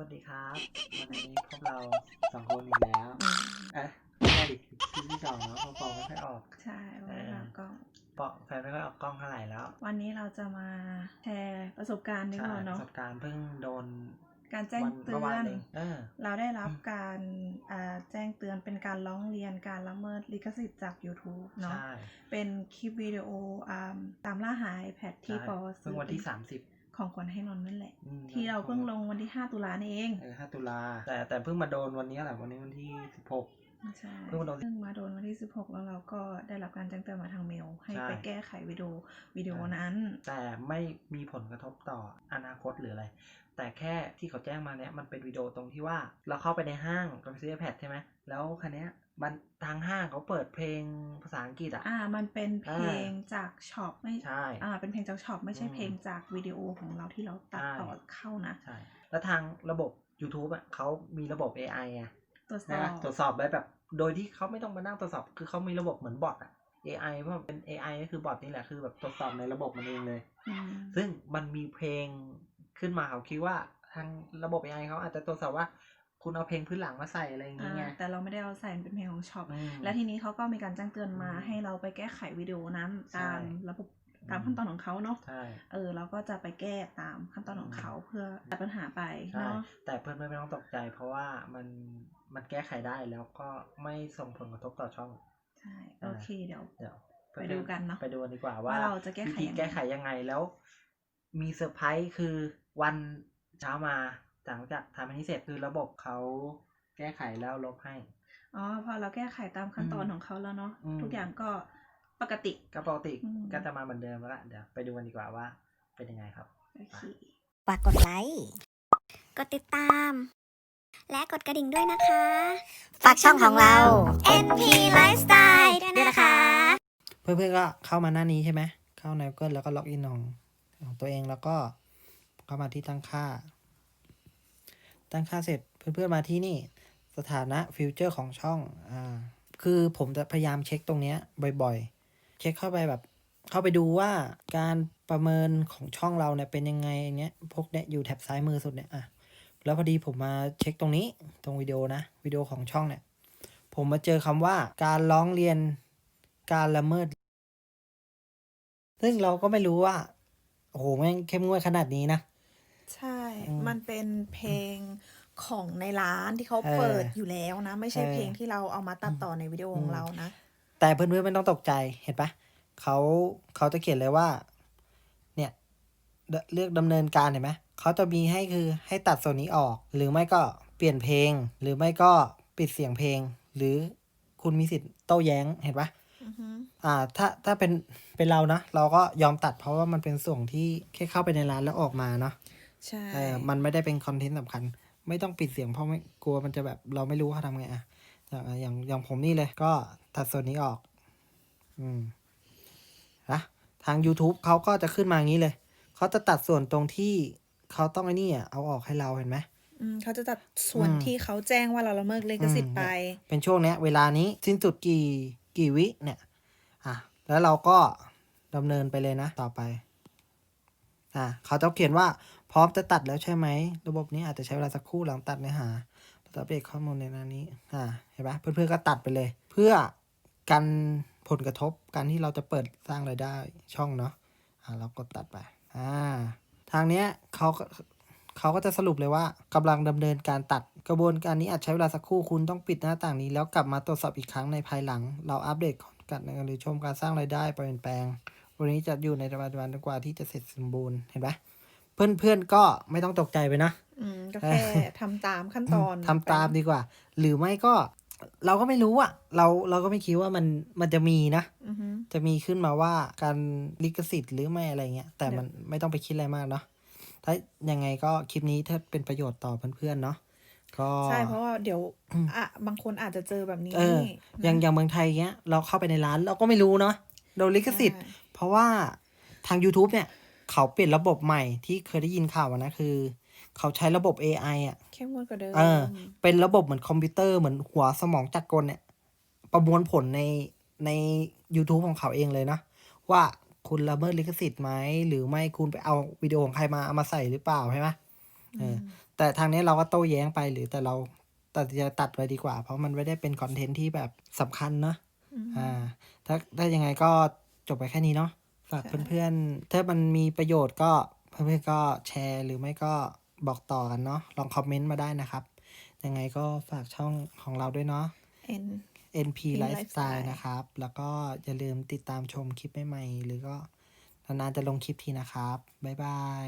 วัสดีครับ วันนี้พบเราสองคนอีกแล้วเอ๊ะไม่ใช่ดิคลิปที่สองเนาะเพราะปองไม่ค่อยออก ใช่เพราะว่าเราก็ ปองแฟนไม่ค่อยออกกล้องเท่าไหร่แล้ว วันนี้เราจะมาแชร์ประสบการณ์ดีใช่กว่าปเนาะระสบการณ์เพิ่งโดนการแจ้งวันเตืเมื่อวาอนนเองเออ เราได้รับการอ่าแจ้งเตือนเป็นการร้องเรียนการละเมิดลิขสิทธิ์จาก YouTube เนาะ ใช่เป็นคลิปวิดีโออ่าตามล่าหา iPad ที่ใช่ปอเพิ่งวันที่สามสิบ ของขวัญให้นนท์นั่นแหละ อืมที่เราเพิ่งลงวันที่5ตุลานี่เองเออห้าตุลาแต่แต่เพิ่งมาโดนวันนี้แหละวันนี้วันที่สิบหก ใช่เพิ่งมาโดนซึ่งมาโดนวันที่16แล้วเราก็ได้รับการแจ้งเตือนมาทางเมล ให้ใช่ ไปแก้ไขวิดีโอวิดีโอนั้น แต่ไม่มีผลกระทบต่ออนาคตหรืออะไร แต่แค่ที่เขาแจ้งมาเนี้ยมันเป็นวิดีโอตรงที่ว่า เราเข้าไปในห้างเราไปซื้อ iPad ใช่ไหมแล้วคันเนี้ย มันทางห้างเขาเปิดเพลงภาษาอังกฤษอะ อ่า มันเป็นเพลงจากช็อปไม่ใช่ อ่า เป็นเพลงจากช็อปไม่ใช่อืมเพลงจากวิดีโอของเราที่เราตัดใช่ต่อเข้านะ ใช่ แล้วทางระบบ YouTube อะเขามีระบบ AI ไงตรวจสอนะบตรวจสอบได้แบบ โดยที่เขาไม่ต้องมานั่งตรวจสอบ คือเขามีระบบเหมือนบอทอะ AI เพราะมันเป็น AI ก็คือบอทนี่แหละ คือแบบตรวจสอบในระบบมันเองเลยอืมซึ่งมันมีเพลงขึ้นมาเขาคิดว่าทางระบบ AI เขาอาจจะตรวจสอบว่า คุณเอาเพลงพื้นหลังมาใส่อะไรอย่างอ่าเงี้ยแต่เราไม่ได้เอาใส่เป็นเพลงของช็อปอืมและทีนี้เขาก็มีการแจ้งเตือนมาอืมให้เราไปแก้ไขวิดีโอนั้นใช่ตามระบบตามขั้นตอนของเขาเนาะใช่เออเราก็จะไปแก้ตามขั้นตอนของเขาเพื่อตัดปัญหาไปใช่เนาะแต่เพื่อนๆไม่ต้องตกใจ เพราะว่ามันมันแก้ไขได้แล้วก็ไม่ส่งผลกระทบต่อช่องใช่โอเคเดี๋ยวเดี๋ยวไปดูกันเนอะไปดูกันดีกว่าว่าว่าเราจะแก้ไขวิธียังไงแก้ไขยังไงแล้ว มีเซอร์ไพรส์คือวันเช้ามา หลังจากทำอันนี้เสร็จคือระบบเขาแก้ไขแล้วลบให้ อ๋อพอเราแก้ไขตามขั้นตอนอืมของเขาแล้วเนาะอืม ทุกอย่างก็ปกติ ก็ปกติอืม ก็จะมาเหมือนเดิมแล้วละเดี๋ยวไปดูกันดีกว่าว่า เป็นยังไงครับ โอเค ฝากกดไลค์ กดติดตาม และกดกระดิ่งด้วยนะคะ ฝากช่องของเรา NP Lifestyle ด้วยนะคะ เพื่อนๆก็เข้ามาหน้านี้ใช่ไหม เข้าใน Google แล้วก็ล็อกอินของของตัวเองแล้วก็เข้ามาที่ตั้งค่า ตั้งค่าเสร็จเพื่อนๆมาที่นี่ สถานะฟิวเจอร์ของช่องอ่าคือผมจะพยายามเช็คตรงเนี้ยบ่อยๆ เช็คเข้าไปแบบ เข้าไปดูว่าการประเมินของช่องเราเนี่ยเป็นยังไงเนี้ยพวกเนี้ยอยู่แถบซ้ายมือสุดเนี่ยอะแล้วพอดีผมมาเช็คตรงนี้ตรงวิดีโอนะวิดีโอของช่องเนี่ย ผมมาเจอคำว่าการร้องเรียนการละเมิด ซึ่งเราก็ไม่รู้ว่าโอ้โหแม่งเข้มงวดขนาดนี้นะ ใช่ มมันเป็นเพลงของในร้านที่เขาเออเปิดอยู่แล้วนะ ไม่ใช่เออเพลงที่เราเอามาตัดต่อในวิดีโอของเรานะ แต่เพื่อนๆไม่ต้องตกใจเห็นปะเขาเขาจะเขียนเลยว่า เนี่ยเดเลือกดำเนินการเห็นไหมเขาจะมีให้คือให้ตัดส่วนนี้ออก หรือไม่ก็เปลี่ยนเพลง หรือไม่ก็ปิดเสียงเพลง หรือคุณมีสิทธิ์โต้แย้งเห็นปะอือฮึอ่า ถ้าถ้าเป็นเป็นเรานะเราก็ยอมตัดเพราะว่ามันเป็นส่วนที่แค่เข้าไปในร้านแล้วออกมาเนาะ ใช่เออมันไม่ได้เป็นคอนเทนต์สำคัญ ไม่ต้องปิดเสียงเพราะไม่กลัวมันจะแบบเราไม่รู้ว่าทำไงอะอย่างอย่างอย่างผมนี่เลยก็ตัดส่วนนี้ออก อืมนะทาง YouTube เขาก็จะขึ้นมาอย่างนี้เลย เขาจะตัดส่วนตรงที่เขาต้องไอ้นี่อะเอาออกให้เราเห็นไหมอืมเขาจะตัดส่วนอืมที่เขาแจ้งว่าเราละเมิดลิขสิทธิ์ไป เป็นช่วงเนี้ย เวลานี้สิ้นสุดกี่กี่วิเนี่ย อะ แล้วเราก็ดำเนินไปเลยนะ ต่อไป อะเขาจะเขียนว่าพ ร้อมจะตัดแล้วใช่ไหม ระบบนี้อาจจะใช้เวลาสักครู่หลังตัดเนื้อหาเราอัปเดตข้อมูลในหน้านี้อ่าเห็นปะเพื่อนๆก็ตัดไปเลย เพื่อกันผลกระทบการที่เราจะเปิดสร้างรายได้ช่องเนาะอ่าเรากดตัดไปอ่าทางเนี้ยเขาก็เขาก็จะสรุปเลยว่ากำลังดำเนินการตัดกระบวนการนี้อาจใช้เวลาสักครู่คุณต้องปิดหน้าต่างนี้ แล้วกลับมาตรวจสอบอีกครั้งในภายหลัง เราอัปเดตกัดในการหรือชมการสร้างรายได้เปลี่ยนแปลง วันนี้จะอยู่ในปัจจุบันจนกว่าที่จะเสร็จสมบูรณ์เห็นไหม เพื่อนๆก็ไม่ต้องตกใจไปนะอืมก็แค่ทำตามขั้นตอนทำตามดีกว่า หรือไม่ก็เราก็ไม่รู้อะเราเราก็ไม่คิดว่ามันมันจะมีนะอือฮึจะมีขึ้นมาว่าการลิขสิทธิ์หรือไม่อะไรเงี้ย แต่มันไม่ต้องไปคิดอะไรมากเนาะถ้ายังไงก็คลิปนี้ถ้าเป็นประโยชน์ต่อเพื่อนๆเนาะก็ใช่เพราะว่าเดี๋ยวอะบางคนอาจจะเจอแบบนี้เอออย่างอย่างเมืองไทยเงี้ย เราเข้าไปในร้านเราก็ไม่รู้เนาะโดนลิขสิทธิ์ใช่เพราะว่าทาง YouTube เนี่ย เขาเปลี่ยนระบบใหม่ที่เคยได้ยินข่าวมานะคือ เขาใช้ระบบ AI อะเข้มงวดกว่าเดิมเออ เป็นระบบเหมือนคอมพิวเตอร์เหมือนหัวสมองจักรกลเนี่ย ประมวลผลในใน YouTube ของเขาเองเลยนะ ว่าคุณละเมิดลิขสิทธิ์ไหมหรือไม่คุณไปเอาวิดีโอของใครมาเอามาใส่หรือเปล่าใช่ไหมเออ แต่ทางนี้เราก็โต้แย้งไปหรือแต่เราตัดสินใจตัดไปดีกว่า เพราะมันไม่ได้เป็นคอนเทนต์ที่แบบสำคัญเนอะอืมอ่า ถ้าถ้ายังไงก็จบไปแค่นี้เนาะ ฝากใช่เพื่อนๆ ถ้ามันมีประโยชน์ก็เพื่อนๆก็แชร์หรือไม่ก็บอกต่อกันเนาะ ลองคอมเมนต์มาได้นะครับ ยังไงก็ฝากช่องของเราด้วยเนาะเอ็น NP Lifestyle Lifestyle นะครับ แล้วก็อย่าลืมติดตามชมคลิปใหม่ๆ หรือก็นานๆจะลงคลิปทีนะครับ บ๊ายบาย